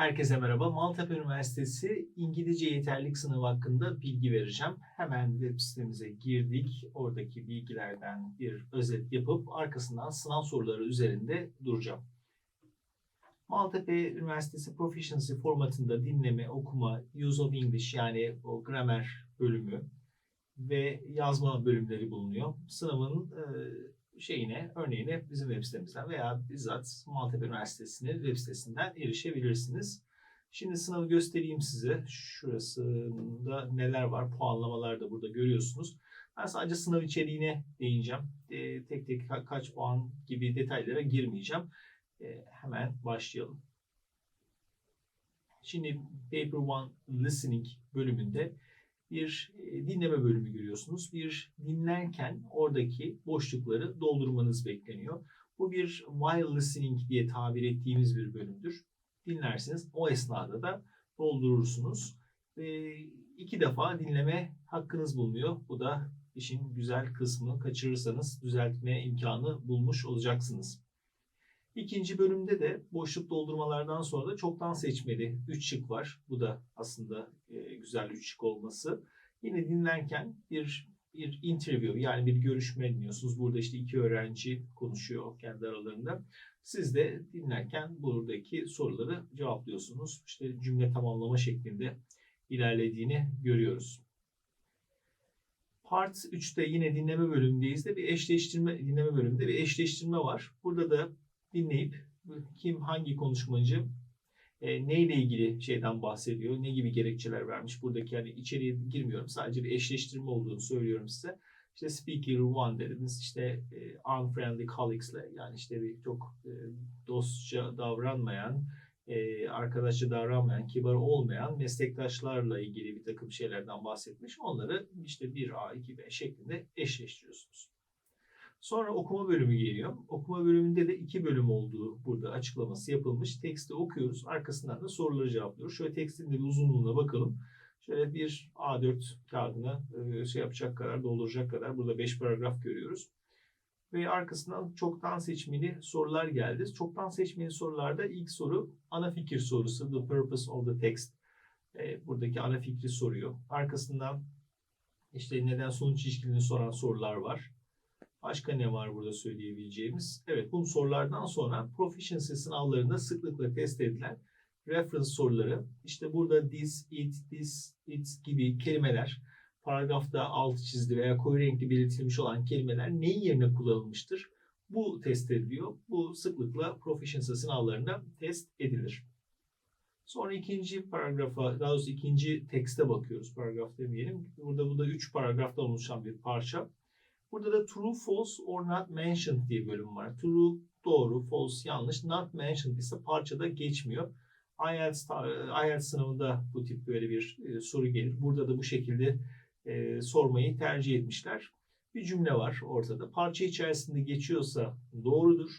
Herkese merhaba. Maltepe Üniversitesi İngilizce Yeterlilik Sınavı hakkında bilgi vereceğim. Hemen web sitemize girdik. Oradaki bilgilerden bir özet yapıp arkasından sınav soruları üzerinde duracağım. Maltepe Üniversitesi Proficiency formatında dinleme, okuma, Use of English yani o gramer bölümü ve yazma bölümleri bulunuyor. Sınavın e, şeyine, örneğine bizim web sitemizden veya bizzat Maltepe Üniversitesi'nin web sitesinden erişebilirsiniz. Şimdi sınavı göstereyim size. Şurasında neler var, puanlamalar da burada görüyorsunuz. Ben sadece sınav içeriğine değineceğim. E, tek tek ka- kaç puan gibi detaylara girmeyeceğim. E, hemen başlayalım. Şimdi Paper One Listening bölümünde bir e, dinleme bölümü görüyorsunuz. Bir dinlerken oradaki boşlukları doldurmanız bekleniyor. Bu bir while listening diye tabir ettiğimiz bir bölümdür. Dinlersiniz. O esnada da doldurursunuz. E, iki defa dinleme hakkınız bulunuyor. Bu da işin güzel kısmı. Kaçırırsanız düzeltme imkanı bulmuş olacaksınız. İkinci bölümde de boşluk doldurmalardan sonra da çoktan seçmeli 3 şık var. Bu da aslında e, güzel 3 şık olması. Yine dinlerken bir bir interview yani bir görüşme dinliyorsunuz. Burada işte iki öğrenci konuşuyor kendi aralarında. Siz de dinlerken buradaki soruları cevaplıyorsunuz. İşte cümle tamamlama şeklinde ilerlediğini görüyoruz. Part 3'te yine dinleme bölümündeyiz de bir eşleştirme dinleme bölümünde bir eşleştirme var. Burada da dinleyip kim hangi konuşmacı e, neyle ilgili şeyden bahsediyor, ne gibi gerekçeler vermiş. Buradaki yani içeriye girmiyorum. Sadece bir eşleştirme olduğunu söylüyorum size. İşte speaker one dediniz. İşte e, unfriendly colleagues'le yani işte bir çok e, dostça davranmayan, e, arkadaşça davranmayan, kibar olmayan meslektaşlarla ilgili bir takım şeylerden bahsetmiş. Onları işte 1A, 2B şeklinde eşleştiriyorsunuz. Sonra okuma bölümü geliyor. Okuma bölümünde de iki bölüm olduğu burada açıklaması yapılmış. Teksti okuyoruz. Arkasından da soruları cevaplıyoruz. Şöyle tekstin de bir uzunluğuna bakalım. Şöyle bir A4 kağıdına e, şey yapacak kadar, dolduracak kadar burada 5 paragraf görüyoruz. Ve arkasından çoktan seçmeli sorular geldi. Çoktan seçmeli sorularda ilk soru ana fikir sorusu. The purpose of the text. E, Buradaki ana fikri soruyor. Arkasından işte neden sonuç ilişkilini soran sorular var. Başka ne var burada söyleyebileceğimiz? Evet bu sorulardan sonra proficiency sınavlarında sıklıkla test edilen reference soruları işte burada this, it, this, it gibi kelimeler paragrafta alt çizili veya koyu renkli belirtilmiş olan kelimeler neyin yerine kullanılmıştır? Bu test ediliyor. Bu sıklıkla proficiency sınavlarında test edilir. Sonra ikinci paragrafa, daha doğrusu ikinci tekste bakıyoruz. Paragraf demeyelim. Burada bu da üç paragraftan oluşan bir parça. Burada da true, false or not mentioned diye bölüm var. True doğru, false yanlış, not mentioned ise parçada geçmiyor. IELTS, IELTS sınavında bu tip böyle bir e, soru gelir. Burada da bu şekilde e, sormayı tercih etmişler. Bir cümle var ortada. Parça içerisinde geçiyorsa doğrudur.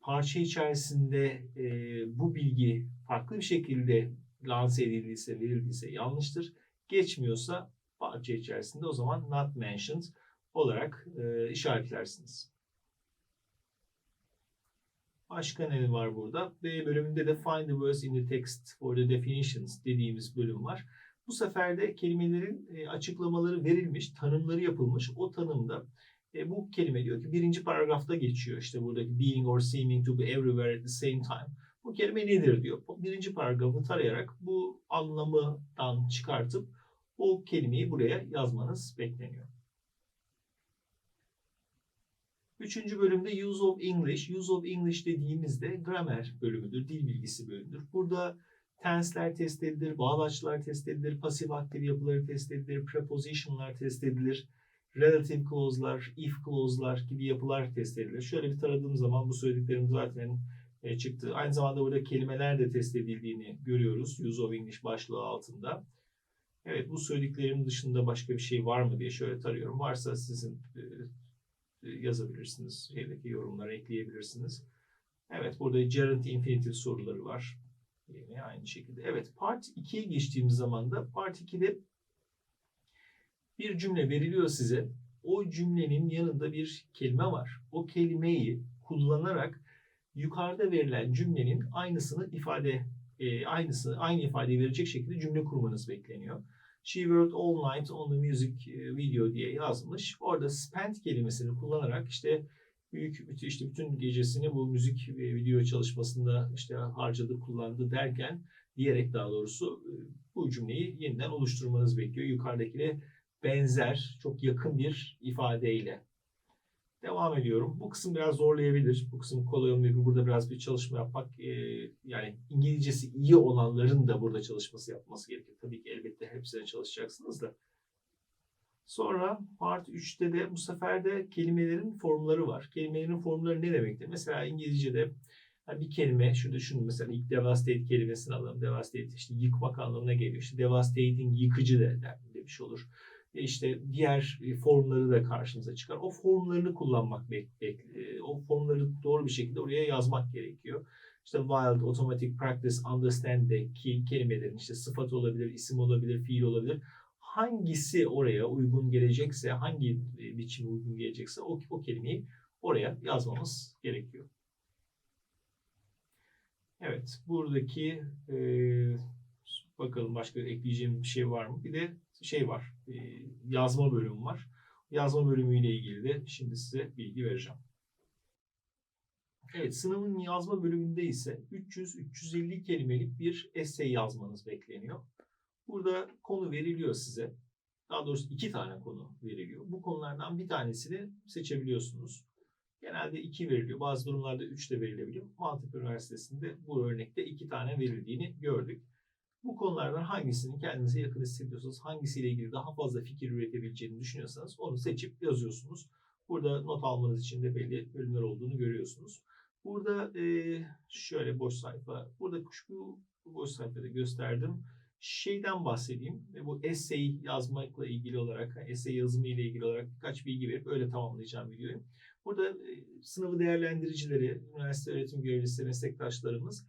Parça içerisinde e, bu bilgi farklı bir şekilde lanse edildiyse, verildiyse yanlıştır. Geçmiyorsa parça içerisinde o zaman not mentioned olarak e, işaretlersiniz. Başka ne var burada? B bölümünde de find the words in the text for the definitions dediğimiz bölüm var. Bu sefer de kelimelerin e, açıklamaları verilmiş, tanımları yapılmış. O tanımda e, bu kelime diyor ki birinci paragrafta geçiyor. İşte buradaki being or seeming to be everywhere at the same time. Bu kelime nedir diyor. Birinci paragrafı tarayarak bu anlamından çıkartıp o kelimeyi buraya yazmanız bekleniyor. Üçüncü bölümde Use of English. Use of English dediğimizde gramer bölümüdür, dil bilgisi bölümüdür. Burada tense'ler test edilir, bağlaçlar test edilir, pasif aktif yapıları test edilir, preposition'lar test edilir, relative clause'lar, if clause'lar gibi yapılar test edilir. Şöyle bir taradığım zaman bu söylediklerim zaten e, çıktı. Aynı zamanda burada kelimeler de test edildiğini görüyoruz Use of English başlığı altında. Evet bu söylediklerim dışında başka bir şey var mı diye şöyle tarıyorum. Varsa sizin e, yazabilirsiniz. Şeydeki yorumlara ekleyebilirsiniz. Evet burada gerund infinitive soruları var. Yine aynı şekilde. Evet part 2'ye geçtiğimiz zaman da part 2'de bir cümle veriliyor size. O cümlenin yanında bir kelime var. O kelimeyi kullanarak yukarıda verilen cümlenin aynısını ifade e, aynısı aynı ifadeyi verecek şekilde cümle kurmanız bekleniyor. She worked all night on the music e, video diye yazmış. Orada spent kelimesini kullanarak işte büyük işte bütün gecesini bu müzik video çalışmasında işte harcadı, kullandı derken diyerek daha doğrusu e, bu cümleyi yeniden oluşturmanız bekliyor. Yukarıdakine benzer, çok yakın bir ifadeyle. Devam ediyorum. Bu kısım biraz zorlayabilir. Bu kısım kolay olmayabilir. Burada biraz bir çalışma yapmak, e, yani İngilizcesi iyi olanların da burada çalışması yapması gerekir. Tabii ki elbette hepsine çalışacaksınız da. Sonra part 3'te de bu sefer de kelimelerin formları var. Kelimelerin formları ne demektir? Mesela İngilizce'de yani bir kelime, şurada şunu mesela ilk devastate kelimesini alalım. Devastate işte yıkmak anlamına geliyor. İşte devastating yıkıcı de demiş olur. E işte diğer e, formları da karşınıza çıkar. O formlarını kullanmak bek, bek- e, o formları doğru bir şekilde oraya yazmak gerekiyor. İşte wild, automatic practice, understand de ki kelimelerin işte sıfat olabilir, isim olabilir, fiil olabilir. Hangisi oraya uygun gelecekse, hangi biçime uygun gelecekse o, o kelimeyi oraya yazmamız gerekiyor. Evet, buradaki e, bakalım başka ekleyeceğim bir şey var mı? Bir de şey var, e, yazma bölümü var. Yazma bölümüyle ilgili de şimdi size bilgi vereceğim. Evet, sınavın yazma bölümünde ise 300-350 kelimelik bir essay yazmanız bekleniyor. Burada konu veriliyor size. Daha doğrusu iki tane konu veriliyor. Bu konulardan bir tanesini seçebiliyorsunuz. Genelde iki veriliyor. Bazı durumlarda üç de verilebiliyor. Maltepe Üniversitesi'nde bu örnekte iki tane verildiğini gördük. Bu konulardan hangisini kendinize yakın hissediyorsanız, hangisiyle ilgili daha fazla fikir üretebileceğini düşünüyorsanız onu seçip yazıyorsunuz. Burada not almanız için de belli bölümler olduğunu görüyorsunuz. Burada şöyle boş sayfa, burada şu boş sayfada gösterdim. Şeyden bahsedeyim. ve Bu essay yazmakla ilgili olarak, essay yazımı ile ilgili olarak birkaç bilgi verip öyle tamamlayacağım videoyu. Burada sınavı değerlendiricileri, üniversite öğretim görevlisi meslektaşlarımız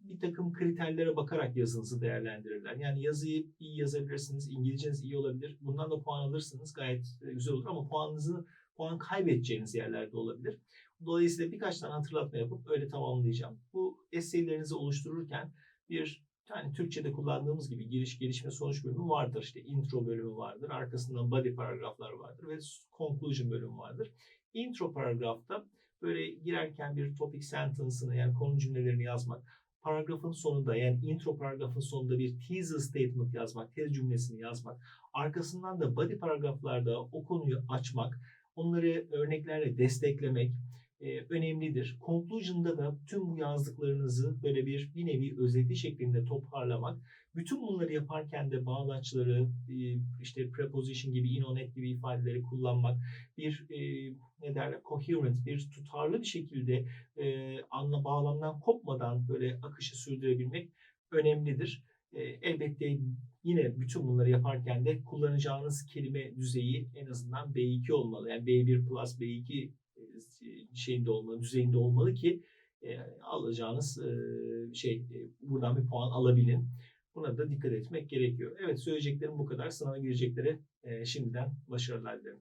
bir takım kriterlere bakarak yazınızı değerlendirirler. Yani yazıyı iyi yazabilirsiniz, İngilizceniz iyi olabilir. Bundan da puan alırsınız gayet e, güzel olur ama puanınızı puan kaybedeceğiniz yerlerde olabilir. Dolayısıyla birkaç tane hatırlatma yapıp öyle tamamlayacağım. Bu essaylerinizi oluştururken bir yani Türkçe'de kullandığımız gibi giriş, gelişme, sonuç bölümü vardır. İşte intro bölümü vardır. Arkasından body paragraflar vardır ve conclusion bölümü vardır. Intro paragrafta böyle girerken bir topic sentence'ını yani konu cümlelerini yazmak, paragrafın sonunda yani intro paragrafın sonunda bir teaser statement yazmak, tez cümlesini yazmak, arkasından da body paragraflarda o konuyu açmak, onları örneklerle desteklemek e, önemlidir. Conclusion'da da tüm bu yazdıklarınızı böyle bir bir nevi özeti şeklinde toparlamak, bütün bunları yaparken de bağlaçları, e, işte preposition gibi, inonet gibi ifadeleri kullanmak, bir e, ne derler coherent, bir tutarlı bir şekilde e, anla bağlamdan kopmadan böyle akışı sürdürebilmek önemlidir. Elbette yine bütün bunları yaparken de kullanacağınız kelime düzeyi en azından B2 olmalı. Yani B1 plus B2 e, şeyinde olmalı, düzeyinde olmalı ki alacağınız şey buradan bir puan alabilin. Buna da dikkat etmek gerekiyor. Evet söyleyeceklerim bu kadar. Sınava gireceklere şimdiden başarılar dilerim.